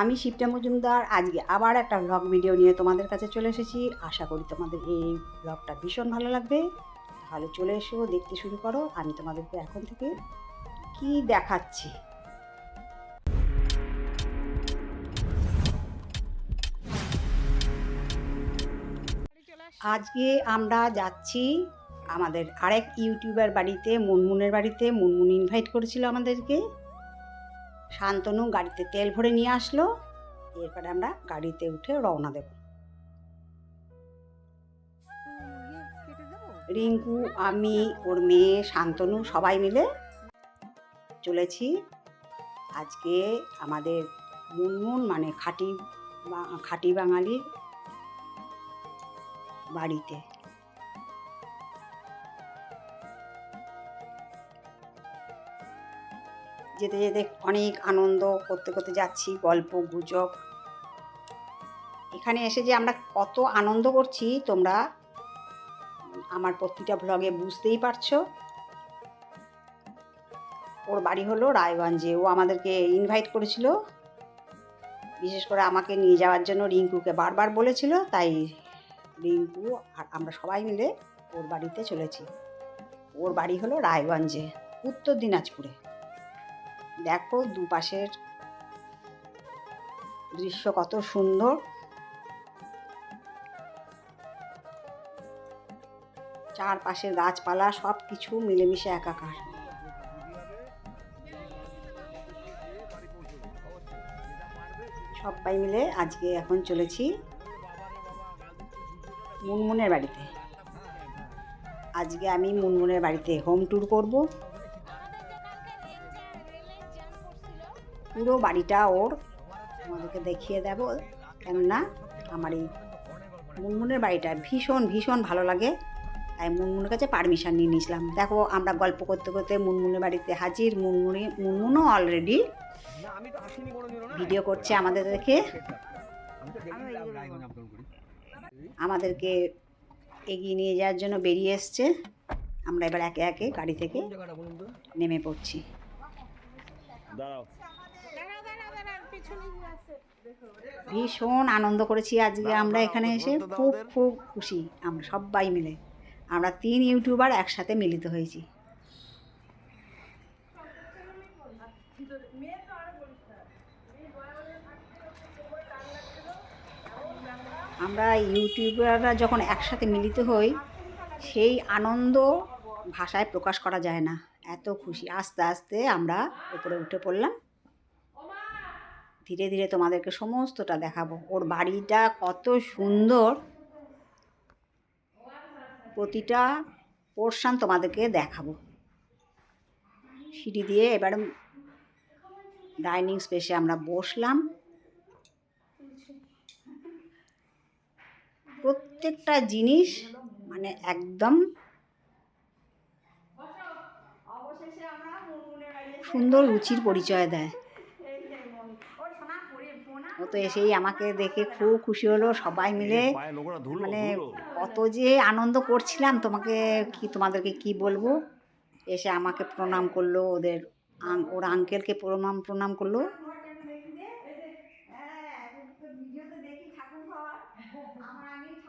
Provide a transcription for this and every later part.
আমি শিবটা মজুমদার। আজকে আবার একটা ব্লগ ভিডিও নিয়ে তোমাদের কাছে চলে এসেছি। আশা করি তোমাদের এই ব্লগটা ভীষণ ভালো লাগবে। তাহলে চলে এসো, দেখতে শুরু করো। আমি তোমাদেরকে এখন থেকে কি দেখাচ্ছি? আজকে আমরা যাচ্ছি আমাদের আরেক ইউটিউবার বাড়িতে, মুনমুনের বাড়িতে। মুনমুন ইনভাইট করেছিল আমাদেরকে। শান্তনু গাড়িতে তেল ভরে নিয়ে আসলো। এরপরে আমরা গাড়িতে উঠে রওনা দেব। রিঙ্কু, আমি, ওর মেয়ে, শান্তনু সবাই মিলে চলেছি। আজকে আমাদের মুনমুন মানে খাঁটি খাঁটি বাঙালির বাড়িতে। যেতে যেতে অনেক আনন্দ করতে করতে যাচ্ছি, গল্প, গুজব। এখানে এসে যে আমরা কত আনন্দ করছি, তোমরা আমার প্রতিটা ব্লগে বুঝতেই পারছ। ওর বাড়ি হলো রায়গঞ্জে। ও আমাদেরকে ইনভাইট করেছিল। বিশেষ করে আমাকে নিয়ে যাওয়ার জন্য রিঙ্কুকে বারবার বলেছিল, তাই রিঙ্কু আর আমরা সবাই মিলে ওর বাড়িতে চলেছি। ওর বাড়ি হলো রায়গঞ্জে, উত্তর দিনাজপুরে। দেখো দুপাশের দৃশ্য কত সুন্দর। চারপাশের গাছপালা সব কিছু মিলেমিশে একাকার। সবাই মিলে আজকে এখন চলেছি মুনমুনের বাড়িতে। আজকে আমি মুনমুনের বাড়িতে হোম ট্যুর করব। পুরো বাড়িটা ওর। তোমাদেরকে দেখিয়ে দেব কেননা আমার এই মুনমুনের বাড়িটা ভীষণ ভীষণ ভালো লাগে। তাই মুনমুনের কাছে পারমিশন নিয়ে নিয়েছিলাম। দেখো, আমরা গল্প করতে করতে মুনমুনের বাড়িতে হাজির। মুনমুনি, মুনমুনও অলরেডি ভিডিও করছে আমাদের দেখে আমাদেরকে এগিয়ে নিয়ে যাওয়ার জন্য বেরিয়ে এসছে। আমরা এবার একে একে গাড়ি থেকে নেমে পড়ছি। দাঁড়াও। ভীষণ আনন্দ করেছি আজকে আমরা এখানে এসে খুব খুব খুশি আমরা সবাই মিলে। আমরা তিন ইউটিউবার একসাথে মিলিত হয়েছি। আমরা ইউটিউবাররা যখন একসাথে মিলিত হই সেই আনন্দ ভাষায় প্রকাশ করা যায় না। এত খুশি। আস্তে আস্তে আমরা উপরে উঠে পড়লাম। ধীরে ধীরে তোমাদেরকে সমস্তটা দেখাবো। ওর বাড়িটা কত সুন্দর। প্রতিটা পোর্শান তোমাদেরকে দেখাবো। সিঁড়ি দিয়ে এবার ডাইনিং স্পেসে আমরা বসলাম। প্রত্যেকটা জিনিস মানে একদম সুন্দর রুচির পরিচয় দেয়। ও তো এসেই আমাকে দেখে খুব খুশি হলো সবাই মিলে মানে কত যে আনন্দ করছিলাম তোমাকে কি তোমাদেরকে কি বলব? এসে আমাকে প্রণাম করল ওদের ওর আঙ্কেলকে প্রণাম প্রণাম করল।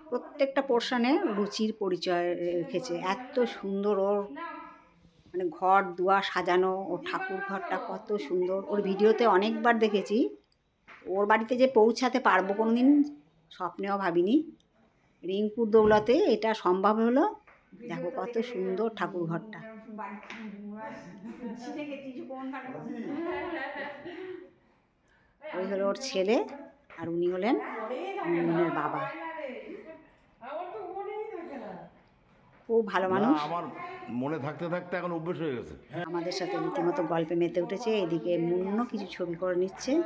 প্রত্যেকটা পোর্শনে রুচির পরিচয় রেখেছে এত সুন্দর ওর মানে ঘর দুয়ার সাজানো ওর ঠাকুর ঘরটা কত সুন্দর। ওর ভিডিওতে অনেকবার দেখেছি। ওর বাড়িতে যে পৌঁছাতে পারব কোনো দিন স্বপ্নেও ভাবিনি। রিঙ্কুর দৌলতে এটা সম্ভব হলো। দেখো কত সুন্দর ঠাকুর ঘরটা। ওই হলো ওর ছেলে আর উনি হলেন মুনমুনের বাবা। খুব ভালো মানুষ। আমার মনে থাকতে থাকতে এখন অভ্যেস হয়ে গেছে। আমাদের সাথে রীতিমতো গল্পে মেতে উঠেছে। এদিকে মুন্নু কিছু ছবি করে নিচ্ছে।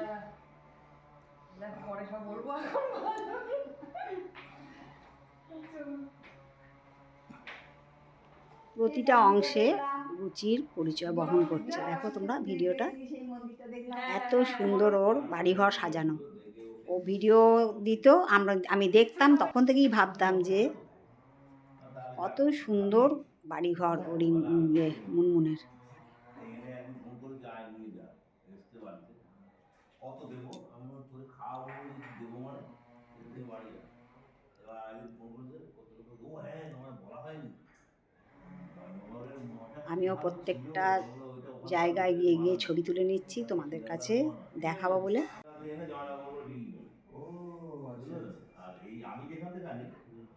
প্রতিটা অংশে রুচির পরিচয় বহন করছে। দেখো তোমরা ভিডিওটা। এত সুন্দর ওর বাড়িঘর সাজানো। ও ভিডিও দিত আমরা আমি দেখতাম তখন থেকেই ভাবতাম যে কত সুন্দর বাড়িঘর ওর ইয়ে মুনমুনের। কত দেবো? বাড়ি এবার কত লোক ও হ্যাঁ আমার বলা হয়নি। আমিও প্রত্যেকটা জায়গায় গিয়ে গিয়ে ছবি তুলে নিচ্ছি তোমাদের কাছে দেখাবো বলে। আচ্ছা। আর এই আমি যেখান থেকে আনি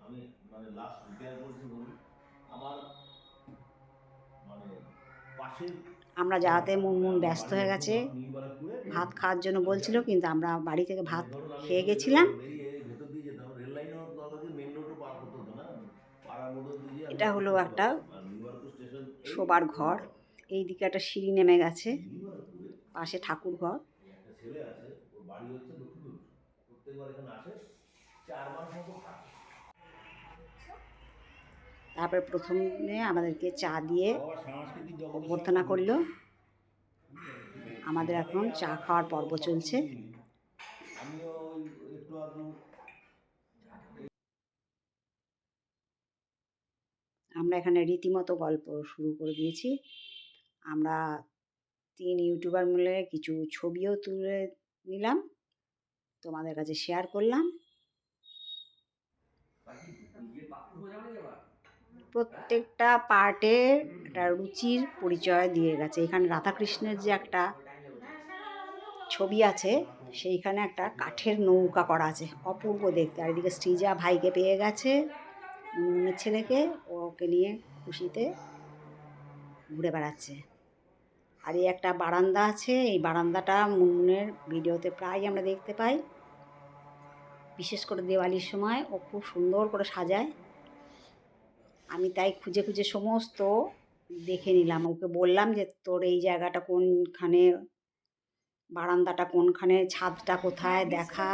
আমি মানে লাস্ট রিটায়ার করেছি বলুন আমার মানে পাশের আমরা যাওয়াতে মন ব্যস্ত হয়ে গেছে, ভাত খাওয়ার জন্য বলছিল, কিন্তু আমরা বাড়ি থেকে ভাত খেয়ে গেছিলাম। মেন এটা হলো একটা শোবার ঘর। এই দিকে একটা সিঁড়ি নেমে গেছে, পাশে ঠাকুর ঘর। বাড়ি হচ্ছে চার মাস মতো তারপরে প্রথমে আমাদেরকে চা দিয়ে অভ্যর্থনা করল। আমাদের এখন চা খাওয়ার পর্ব চলছে। আমরা এখানে রীতিমতো গল্প শুরু করে দিয়েছি। আমরা তিন ইউটিউবার মিলে কিছু ছবিও তুলে নিলাম। তোমাদের কাছে শেয়ার করলাম। প্রত্যেকটা পার্টে একটা রুচির পরিচয় দিয়ে গেছে। এখানে রাধাকৃষ্ণের যে একটা ছবি আছে, সেইখানে একটা কাঠের নৌকা করা আছে, অপূর্ব দেখতে। আর এদিকে শ্রীজা ভাইকে পেয়ে গেছে ছেলেকে, ওকে নিয়ে খুশিতে ঘুরে বেড়াচ্ছে। আর এই একটা বারান্দা আছে, এই বারান্দাটা মুনমুনের ভিডিওতে প্রায় আমরা দেখতে পাই। বিশেষ করে দেওয়ালির সময় ও খুব সুন্দর করে সাজায়। আমি তাই খুঁজে খুঁজে সমস্ত দেখে নিলাম। ওকে বললাম যে, তোর এই জায়গাটা কোনখানে, বারান্দাটা কোনখানে, ছাদটা কোথায়, দেখা।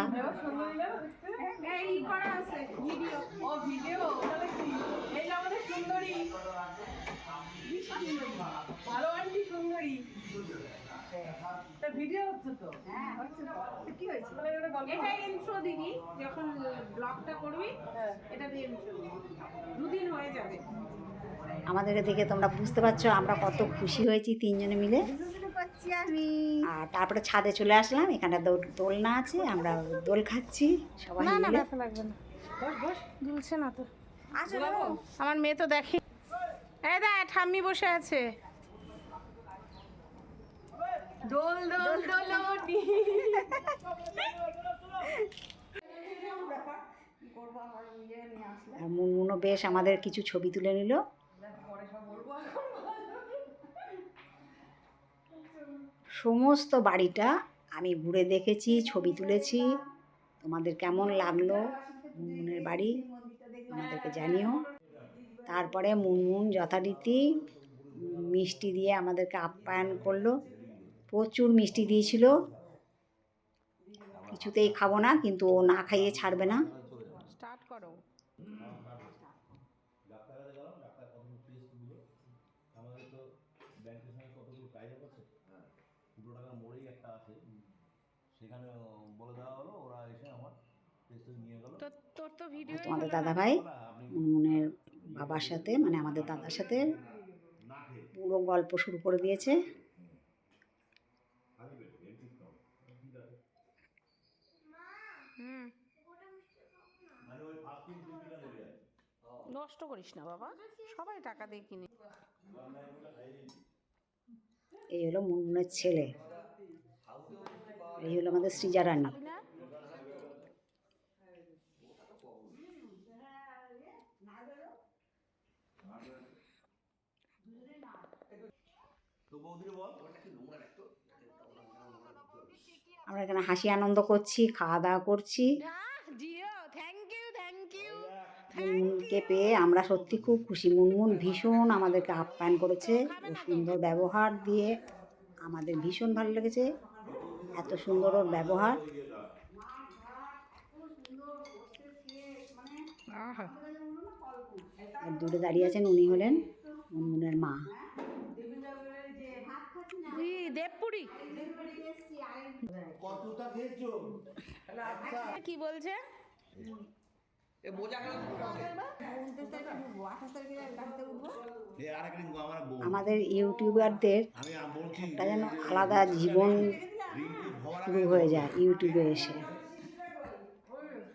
ভালো সুন্দরী। ভিডিও হচ্ছে তো? হ্যাঁ। হচ্ছে তো? কি হয়েছে? এটা ইন্ট্রো দিবি যখন ব্লগটা করবি এটা দিয়ে ইন্ট্রো দুদিন হয়ে যাবে। আমাদেরকে দেখে তোমরা বুঝতে পারছ আমরা কত খুশি হয়েছি তিনজনে মিলে। আমি। আর তারপরে ছাদে চলে আসলাম এখানে দোল- দোলনা আছে আমরা দোল খাচ্ছি সবাই না না লাগবে না। বস বস। দুলছে না তো। আমার মেয়ে তো দেখি এই দা ঠাম্মি বসে আছে। দোল দোল মুনমুনও বেশ আমাদের কিছু ছবি তুলে নিল। সমস্ত বাড়িটা আমি ঘুরে দেখেছি, ছবি তুলেছি। তোমাদের কেমন লাগল মুনমুনের বাড়ি? আমাদেরকে জানিও। তারপরে মুনমুন যথারীতি মিষ্টি দিয়ে আমাদেরকে আপ্যায়ন করল। প্রচুর মিষ্টি দিয়েছিল। কিছুতেই খাব না কিন্তু ও না খাইয়ে ছাড়বে না। স্টার্ট করো। তোমাদের দাদা ভাই আপনি বাবার সাথে মানে আমাদের দাদার সাথে পুরো গল্প শুরু করে দিয়েছে খালি পেটে এন্ট্রিস নাও ঠিক আছে হুম মানে ওই ফার্স্ট দিন তিন দিন লেগে যায় নষ্ট করিস না বাবা। সবাই টাকা দিয়ে কিনে। এই হলো মুনমুনের ছেলে। এই হলো আমাদের সৃজা রানী। আমরা এখানে হাসি আনন্দ করছি খাওয়া দাওয়া করছি। মুনমুনকে পেয়ে আমরা সত্যি খুব খুশি। মুনমুন ভীষণ আমাদেরকে আপ্যায়ন করেছে ও সুন্দর ব্যবহার দিয়ে আমাদের ভীষণ ভালো লেগেছে। এত সুন্দর ওর ব্যবহার। আর দূরে দাঁড়িয়ে আছেন উনি হলেন মুনমুনের মা। দেবপুরি। কি বলছে? এ আরেকদিন আমার আমাদের ইউটিউবারদের একটা যেন আলাদা জীবন শুরু হয়ে যায় ইউটিউবে এসে।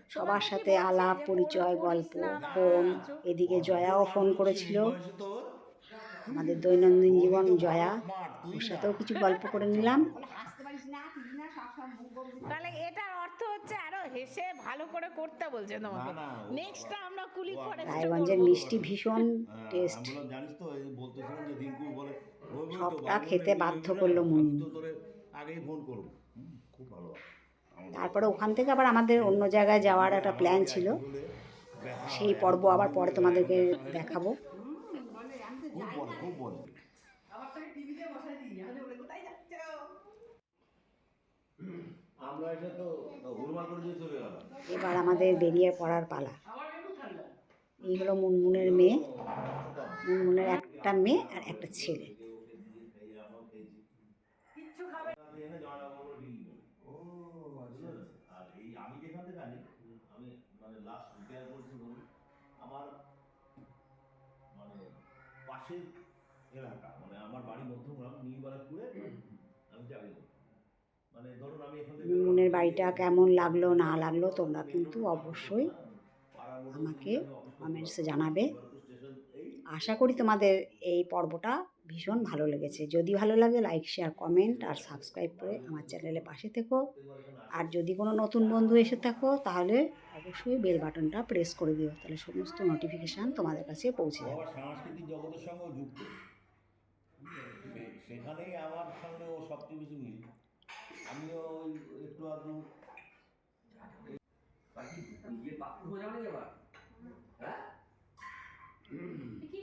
সবার সাথে আলাপ পরিচয় গল্প ফোন এদিকে জয়াও ফোন করেছিল। আমাদের দৈনন্দিন জীবন জয়া ওর সাথেও কিছু গল্প করে নিলাম। তাহলে আরও হেসে ভালো করে করতে বলছে তোমাকে। নেক্সটটা আমরা কুলি করে রায়গঞ্জের মিষ্টি ভীষণ হ্যাঁ, টেস্ট জানিস তো বলতেছিলাম যে রিঙ্কু বলে সবটা খেতে বাধ্য করল মুন্নি। আগেই ফোন করব। খুব ভালো। তারপরে ওখান থেকে আবার আমাদের অন্য জায়গায় যাওয়ার একটা প্ল্যান ছিল। সেই পর্ব আবার পরে তোমাদেরকে দেখাবো। খুব বলে খুব বলে আবার তাকে টিভিতে বসাই দিই আমি বলে কোথায় যাচ্ছ আমরা এসে তো হুড়মার করে দিয়ে চলে গেলাম এবার আমাদের বেরিয়ে পড়ার পালা। এই হলো মুনমুনের মেয়ে। মুনমুনের একটা মেয়ে আর একটা ছেলে কিচ্ছু খাবে ও আচ্ছা আর এই আমি যেখান থেকে আনি আমি মানে লাস্ট রিটায়ার করছি ধরুন আমার মানে পাশের এলাকা মানে আমার বাড়ি মধ্যমগ্রাম নিউ বারাকপুরে আমি চাকরি করতাম মানে থেকে মুনমুনের বাড়িটা কেমন লাগল না লাগল তোমরা কিন্তু অবশ্যই আমাকে কমেন্টসে জানাবে। আশা করি তোমাদের এই পর্বটা ভীষণ ভালো লেগেছে। যদি ভালো লাগে লাইক শেয়ার কমেন্ট আর সাবস্ক্রাইব করে আমার চ্যানেলে পাশে থেকো। আর যদি কোনো নতুন বন্ধু এসে থাকো তাহলে অবশ্যই বেল বাটনটা প্রেস করে দিও তাহলে সমস্ত নোটিফিকেশান তোমাদের কাছে পৌঁছে যাবে। সাংস্কৃতিক জগতের সঙ্গেও যুক্ত। সেখানেই আমার সঙ্গে ও সব কিছু মিল। আমিও ওই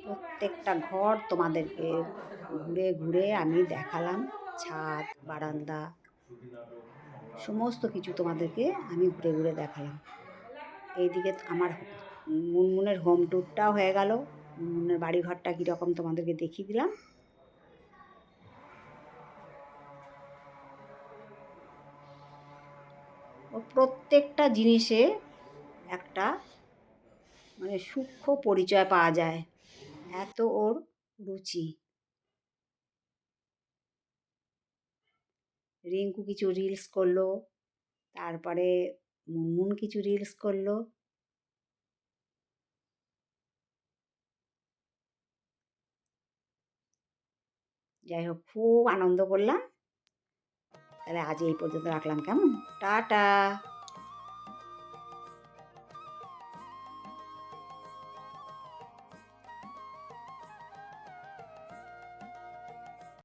প্রত্যেকটা ঘর তোমাদেরকে ঘুরে ঘুরে আমি দেখালাম ছাদ বারান্দা সমস্ত কিছু তোমাদেরকে আমি ঘুরে ঘুরে দেখালাম। এইদিকে আমার মুনমুনের হোম ট্যুরটাও হয়ে গেল মুনমুনের বাড়ি ঘরটা কীরকম তোমাদেরকে দেখিয়ে দিলাম। প্রত্যেকটা জিনিসে একটা মানে সূক্ষ্ম পরিচয় পাওয়া যায়। এত ওর রুচি। রিঙ্কু কিছু রিলস করল, তারপরে মুনমুন কিছু রিলস করল। যাই হোক খুব আনন্দ করলাম। তাহলে আজ এই পর্যন্ত রাখলাম কেমন? টাটা!